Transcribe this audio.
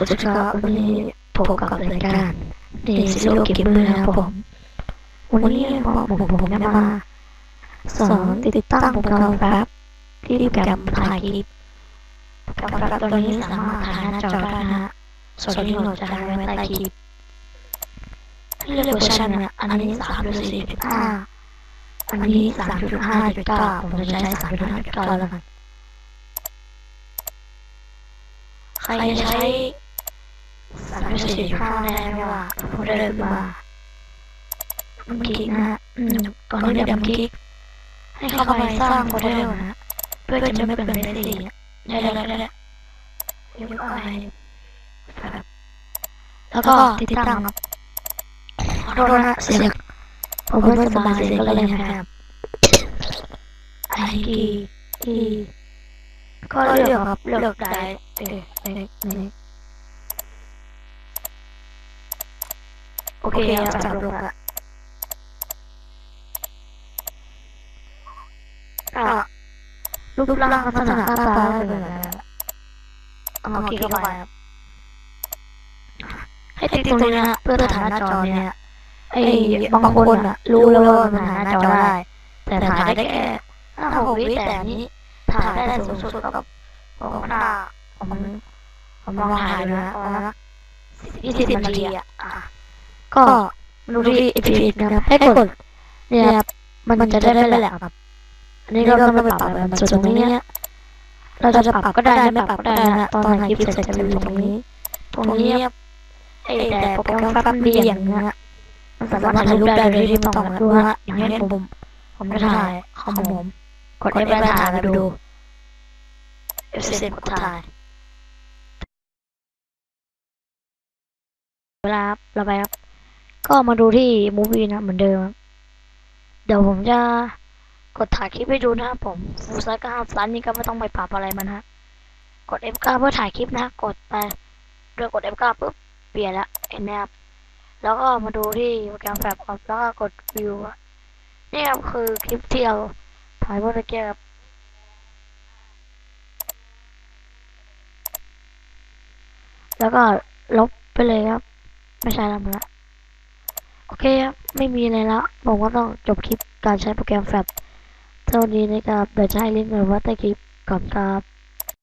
สวัสดีครับวันนี้พบกับรายการเดซิโลเกมเมอร์นะครับผม วันนี้ผมผมผมจะมาสอนติดตั้งโปรแกรมครับที่โปรแกรมถ่ายคลิปโปรแกรมตัวนี้สามารถถ่ายหน้าจอได้นะฮะส่วนที่เราจะให้ไว้ใต้คลิปเลือกเวอร์ชันเนี่ยอันนี้สามจุดสี่จุดห้าอันนี้สามจุดห้าจุดเก้าผมจะใช้สามจุดห้าจุดเก้าแล้วกันใครใช้ สามสี่ห้าแน่ไม่ว่าผมได้เลยมาเมื่อกี้นะฮะอืมก่อนที่เดี๋ยวเมื่อกี้ให้เข้าไปสร้างโมเดลนะฮะเพื่อจะไม่เป็นเลสสี่ได้ได้ได้ได้เดี๋ยวไปครับแล้วก็ติดตั้งครับขอโทษนะฮะเสียงผมไม่สบายเสียงก็เลยนะครับไอทีทีก็เลือกครับเลือกได้เออเออเออ โอเคครับจับลงละก็รูปร่างลักษณะหน้าตาเป็นแบบนั้นเอาคลิกเข้าไปครับให้ติ๊กตรงนี้นะฮะเพื่อถ่ายหน้าจอเนี่ยไอ้บางคนอะ รู้แล้วว่ามันถ่ายหน้าจอได้ แต่ถ่ายได้แค่ห้าหกวิแต่อันนี้ถ่ายได้สูงสุดกับผมหน้าผมผมลองถ่ายดูนะประมาณยี่สิบนาทีอะอะ ก็ดูที่อีพีนะครับให้กดเนี่ยครับมันมันจะได้ไม่แหลกครับอันนี้เราต้องไปปรับแบบส่วนตรงนี้เนี่ยเราจะปรับก็ได้ไม่ปรับก็ได้นะตอนถ่ายคลิปเสร็จจะอยู่ตรงนี้ ตรงนี้ครับไอ้แต่โปรแกรมแฟบเบียงนะฮะมันสามารถถ่ายรูปได้โดยที่ไม่ต้องดูฮะอย่างนี้ผมผมจะถ่ายของผมกด F ไปถ่ายมาดู F เสร็จกดถ่ายเวลาเราไปครับ ก็มาดูที่มูฟี่นะเหมือนเดิม เดี๋ยวผมจะกดถ่ายคลิปให้ดูนะครับผมฟูลไซส์ก็ห้าซันนี่ก็ไม่ต้องไปปรับอะไรมันฮะ กด F9 เพื่อถ่ายคลิปนะ กดไปด้วยกด F9 ปุ๊บเปลี่ยนละเห็นไหมครับ แล้วก็มาดูที่โปรแกรมแฟลชครับแล้วก็กดวิวนี่ครับคือคลิปที่เราถ่ายเมื่อกี้ครับแล้วก็ลบไปเลยครับ ไม่ใช่แล้วมันละ โอเคครับไม่มีอะไรแล้วผมก็ต้องจบคลิปการใช้โปรแกรมแฟลชเท่านี้นะครับเดี๋ยวจะให้ลิงก์ไว้ว่าใต้คลิปก่อนครับ